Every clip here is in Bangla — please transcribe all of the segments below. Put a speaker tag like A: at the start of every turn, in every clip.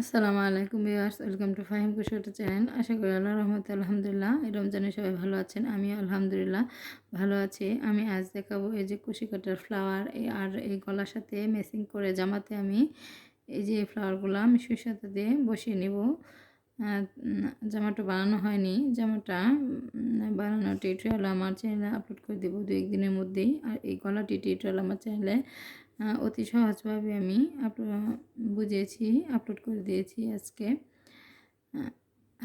A: আসসালামু আলাইকুম ভিউয়ার্স ওয়েলকাম টু ফাহিম কুশোটা চ্যানেল আশা করি আল্লাহ রহমত আলহামদুলিল্লাহ এই রমজানে সবাই ভালো আছেন আমি আলহামদুলিল্লাহ ভালো আছি আমি আজ দেখাবো এই যে কুশি কাটার ফ্লাওয়ার আর এই গলার সাথে মেসিং করে জামাতে আমি এই যে ফ্লাওয়ারগুলো আমি সাথে দিয়ে বসিয়ে নেব জামাটা বানানো হয়নি জামাটা বানানো টিউটোরিয়াল আমার চ্যানেলে আপলোড করে দেবো দু একদিনের মধ্যেই আর এই গলাটি টিউটোরিয়াল আমার চ্যানেলে অতি সহজভাবে আমি বুঝিয়েছি আপলোড করে দিয়েছি আজকে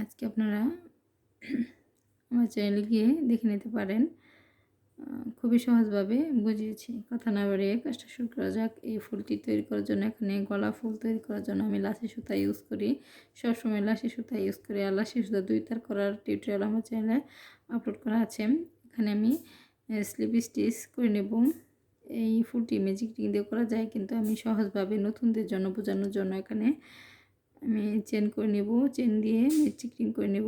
A: আজকে আপনারা আমার চ্যানেলে গিয়ে দেখে নিতে পারেন খুবই সহজভাবে বুঝিয়েছি কথা না বাড়িয়ে কাজটা শুরু করা যাক এই ফুলটি তৈরি করার জন্য এখানে গলা ফুল তৈরি করার জন্য আমি লাসি সুতা ইউজ করি সবসময় লাসি সুতা ইউজ করি আর লাসি সুতা দুই তার করার টিউটোরিয়াল আমার চ্যানেলে আপলোড করা আছে এখানে আমি স্লিপ স্টিচ করে নেব এই ফুলটি ম্যাজিক রিং দিয়ে করা যায় কিন্তু আমি সহজভাবে নতুনদের জন্য বোঝানোর জন্য এখানে আমি চেন করে নেব চেন দিয়ে ম্যাজিক রিং করে নেব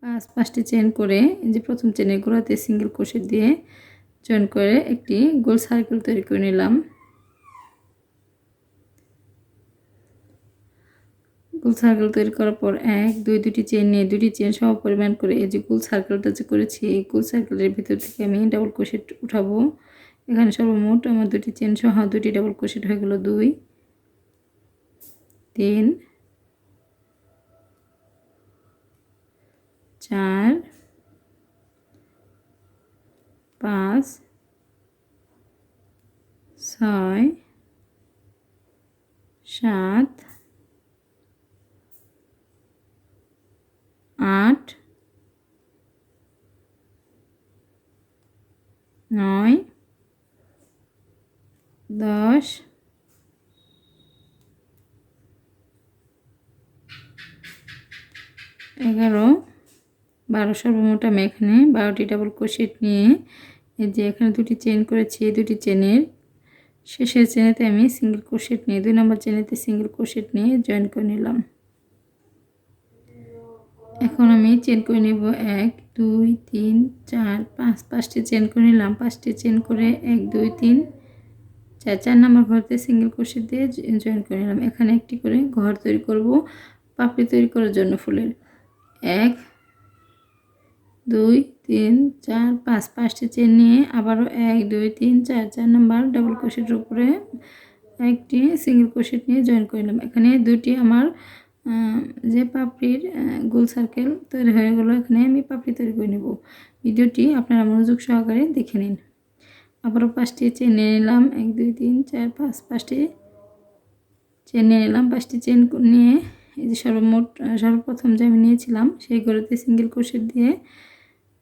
A: পাঁচ পাঁচটি চেন করে যে প্রথম চেনের গোড়াতে সিঙ্গেল ক্রোশেট দিয়ে জয়েন করে একটি গোল সার্কেল তৈরি করে নিলাম গোল সার্কেল তৈরি করার পর এক দুই দুটি চেন নিয়ে দুটি চেন সহ পরিমাণ করে এই যে গোল সার্কেলটা যে করেছি এই গোল সার্কেলের ভিতর থেকে আমি ডাবল কোশেট উঠাবো এখানে সর্বমোট আমার দুটি চেন সহ দুটি ডাবল কোশেট হয়ে গেলো দুই তিন চার পাঁচ ছয় সাত নয় দশ এগারো বারো সর্বমোট আমি এখানে বারোটি ডাবল কোশেট নিয়ে এই যে এখানে দুটি চেন করেছি এই দুটি চেনের শেষের চেনেতে আমি সিঙ্গেল কোশেট নিয়ে দুই নম্বর চেনেতে সিঙ্গেল কোশেট নিয়ে জয়েন করে নিলাম এখন আমি চেন করে নেব এক দুই তিন চার পাঁচ পাঁচটি চেন করে নিলাম পাঁচটি চেন করে এক দুই তিন চার চার নম্বর ঘরতে সিঙ্গেল ক্রোশে দিয়ে জয়েন করে নিলাম এখানে একটি করে ঘর তৈরি করব পাপড়ি তৈরি করার জন্য ফুলের এক দুই তিন চার পাঁচ পাঁচটি চেন নিয়ে আবারও এক দুই তিন চার চার নম্বর ডাবল ক্রোশের উপরে একটি সিঙ্গেল ক্রোশেট নিয়ে জয়েন করলাম এখানে দুটি আমার যে পাপড়ির গোল সার্কেল তৈরি হয়ে গেলো এখানে আমি পাপড়ি তৈরি করে নেব ভিডিওটি আপনারা মনোযোগ সহকারে দেখে নিন আবারও পাঁচটি নিয়ে নিলাম এক দুই তিন চার পাঁচ পাঁচটি চেন নিয়ে নিলাম পাঁচটি চেন নিয়ে এই যে সর্বমোট সর্বপ্রথম যে আমি নিয়েছিলাম সেই গরুতে সিঙ্গেল কোর্সের দিয়ে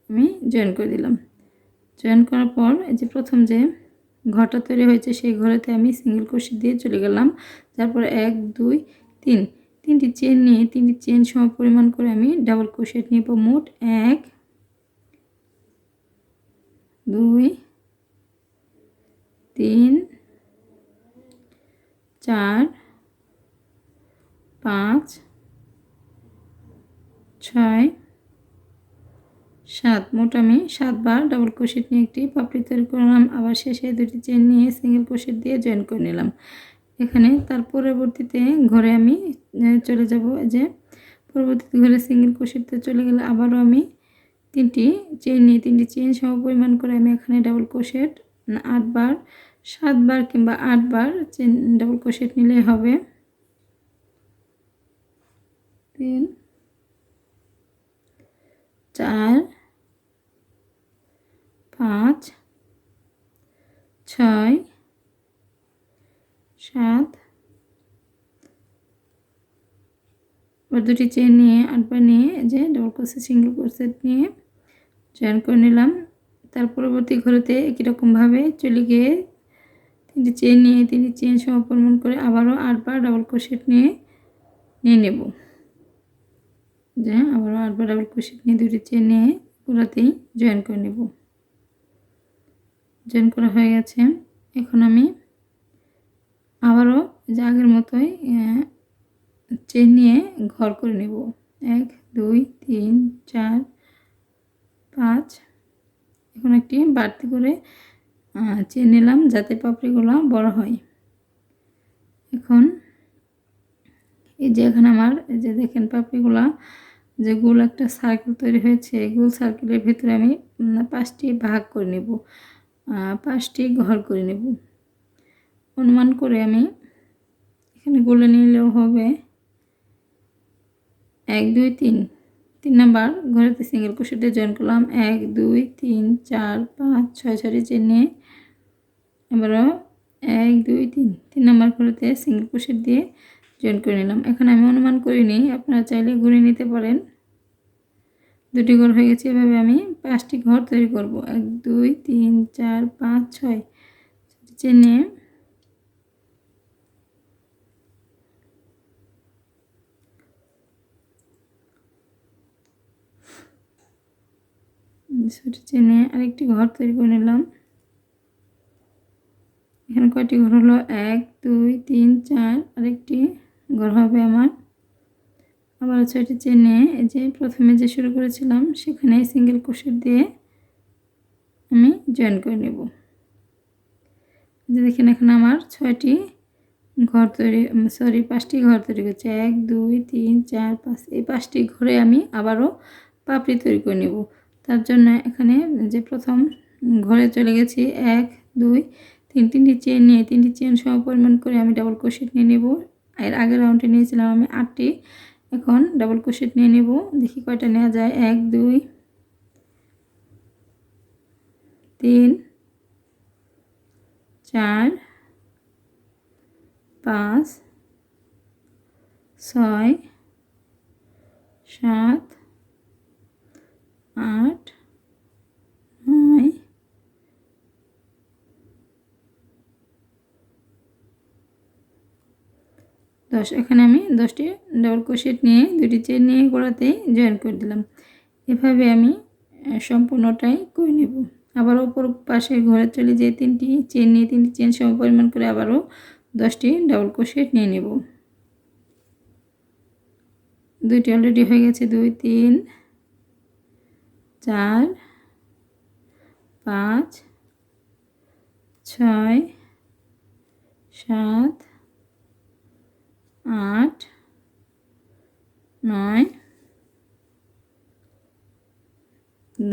A: আমি জয়েন করে দিলাম জয়েন করার পর এই যে প্রথম যে ঘরটা তৈরি হয়েছে সেই ঘরেতে আমি সিঙ্গেল কোর্সের দিয়ে চলে গেলাম তারপর এক দুই তিন তিনটি চেন নিয়ে তিনটি চেন সম পরিমাণ করে আমি ডাবল ক্রোশেট নেব মোট এক দুই তিন চার পাঁচ ছয় সাত মোট আমি সাতবার ডাবল ক্রোশেট নিয়ে একটি পাপড়ি তৈরি করলাম আবার শেষে দুটি চেন নিয়ে সিঙ্গেল ক্রোশেট দিয়ে জয়েন করে নিলাম এখানে তার পরবর্তীতে ঘরে আমি চলে যাব যে পরবর্তীতে ঘরে সিঙ্গেল ক্রোশেটতে চলে গেলে আবারও আমি তিনটি চেন নিয়ে তিনটি চেন সহ পরিমাণ করে আমি এখানে ডাবল কোশেট মানে আটবার সাতবার কিংবা আটবার চেন ডাবল কোশেট নিলে হবে তিন চার পাঁচ এবার দুটি চেন নিয়ে আটবার নিয়ে যে ডবল ক্রোসে সিঙ্গেল ক্রোসেট নিয়ে জয়েন করে নিলাম তার পরবর্তী ঘরেতে একই রকমভাবে চলে গিয়ে তিনটি চেন নিয়ে তিনটি চেন সমাপন করে আবারও আটবার ডবল ক্রোশেট নিয়ে নিয়ে নেব যে আবারও আটবার ডবল ক্রোশেট নিয়ে দুটি চেন নিয়ে পুরাতেই জয়েন করে নেব জয়েন করা হয়ে গেছে এখন আমি আবারও যে আগের মতোই চেন নিয়ে ঘর করে নেব এক দুই তিন চার পাঁচ এখন একটি বাড়তি করে চেন নিলাম যাতে পাপড়িগুলো বড় হয় এখন এই যে এখানে আমার যে দেখেন পাপড়িগুলা যে গোল একটা সার্কেল তৈরি হয়েছে গোল সার্কেলের ভিতরে আমি পাঁচটি ভাগ করে নেব পাঁচটি ঘর করে নেব অনুমান করে আমি এখানে গোলে নিলেও হবে এক দুই তিন তিন নাম্বার ঘরেতে সিঙ্গেল ক্রোশেটে জয়েন করলাম এক দুই তিন চার পাঁচ ছয় ছয় চেনে এবারও এক দুই তিন তিন নাম্বার ঘরেতে সিঙ্গেল ক্রোশেট দিয়ে জয়েন করে নিলাম এখন আমি অনুমান করিনি আপনারা চাইলে ঘুরে নিতে পারেন দুটি ঘর হয়ে গেছে এভাবে আমি পাঁচটি ঘর তৈরি করব এক দুই তিন চার পাঁচ ছয় চেনে ছোটো চেনে আরেকটি ঘর তৈরি করে নিলাম এখানে কয়টি ঘর হলো এক দুই তিন চার আরেকটি ঘর হবে আমার আবার ছয়টি চেনে এই যে প্রথমে যে শুরু করেছিলাম সেখানে সিঙ্গেল কোষের দিয়ে আমি জয়েন করে নেব যে দেখেন এখানে আমার ছয়টি ঘর তৈরি সরি পাঁচটি ঘর তৈরি করছে এক দুই তিন চার পাঁচ এই পাঁচটি ঘরে আমি আবারও পাপড়ি তৈরি করে নেব তার জন্য এখানে যে প্রথম ঘরে চলে গেছি এক দুই তিন তিনটি চেন নিয়ে তিনটি চেন সহ পরিমাণ করে আমি ডাবল কোশেট নিয়ে নেব এর আগের রাউন্ডে নিয়েছিলাম আমি আটটি এখন ডাবল কোশেট নিয়ে নেব দেখি কয়টা নেওয়া যায় এক দুই তিন চার পাঁচ ছয় সাত দশ এখানে আমি দশটি ডবল ক্রোশেট নিয়ে দুটি চেন নিয়ে গোড়াতেই জয়েন করে দিলাম এভাবে আমি সম্পূর্ণটাই করে নেব আবার ওপর পাশে ঘরে চলে যেয়ে তিনটি চেন নিয়ে তিনটি চেন সম পরিমাণ করে আবারও দশটি ডবল ক্রোশেট নিয়ে নেব দুইটি অলরেডি হয়ে গেছে দুই তিন চার পাঁচ ছয়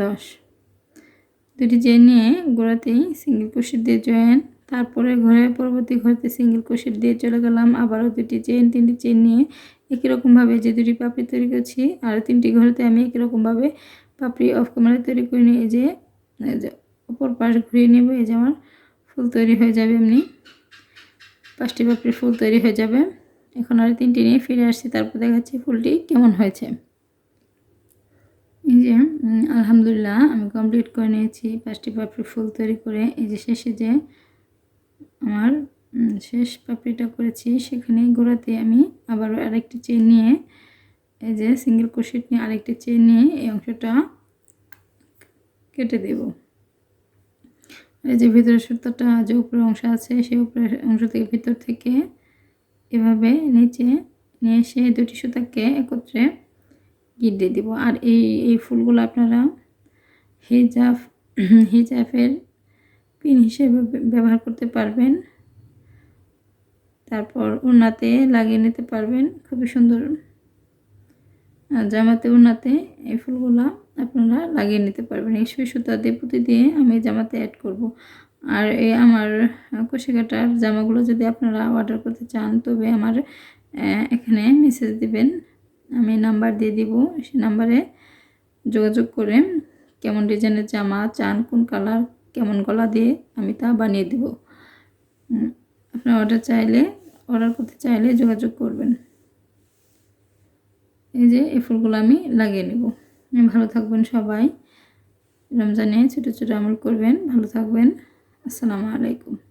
A: দশ দুটি চেন নিয়ে গোড়াতেই সিঙ্গেল ক্রোশেট দিয়ে জয়েন তারপরে ঘরে পরবর্তী ঘরেতে সিঙ্গেল ক্রোশেট দিয়ে চলে গেলাম আবারও দুটি চেন তিনটি চেন নিয়ে একই রকমভাবে যে দুটি পাপড়ি তৈরি করছি আর তিনটি ঘরেতে আমি একই রকমভাবে পাপড়ি অফ ক্যামেরা তৈরি করে নিয়ে যে অপর পাশ ঘুরিয়ে নেব এই যে আমার ফুল তৈরি হয়ে যাবে এমনি পাঁচটি পাপড়ি ফুল তৈরি হয়ে যাবে এখন আর তিনটি নিয়ে ফিরে আসছি তারপর দেখাচ্ছি ফুলটি কেমন হয়েছে এই যে আলহামদুলিল্লাহ আমি কমপ্লিট করে নিয়েছি পাঁচটি পাপড়ি ফুল তৈরি করে এই যে শেষে যে আমার শেষ পাপড়িটা করেছি সেখানে গোড়াতে আমি আবারও আরেকটি চেন নিয়ে এই যে সিঙ্গেল কোশিট নিয়ে আরেকটি চেন নিয়ে এই অংশটা কেটে দেব এই যে ভিতরের সুতোটা যে উপরের অংশ আছে সেই উপরের অংশ থেকে ভিতর থেকে এভাবে নিচে নিয়ে এসে দুটি সুতাকে একত্রে গিট দিয়ে দেবো আর এই এই ফুলগুলো আপনারা হেজাফ হেজাফের পিন হিসেবে ব্যবহার করতে পারবেন তারপর উনাতে লাগিয়ে নিতে পারবেন খুবই সুন্দর জামাতে উনাতে এই ফুলগুলো আপনারা লাগিয়ে নিতে পারবেন এই সুই সুতা দিয়ে পুঁতি দিয়ে আমি জামাতে অ্যাড করব আর এই আমার কষে কাটার জামাগুলো যদি আপনারা অর্ডার করতে চান তবে আমার এখানে মেসেজ দিবেন আমি নাম্বার দিয়ে দিব সে নাম্বারে যোগাযোগ করে কেমন ডিজাইনের জামা চান কোন কালার কেমন গলা দিয়ে আমি তা বানিয়ে দেব আপনার অর্ডার চাইলে অর্ডার করতে চাইলে যোগাযোগ করবেন এই যে এই ফুলগুলো আমি লাগিয়ে নেব ভালো থাকবেন সবাই রমজানে ছোটো ছোটো আমল করবেন ভালো থাকবেন আসসালামু আলাইকুম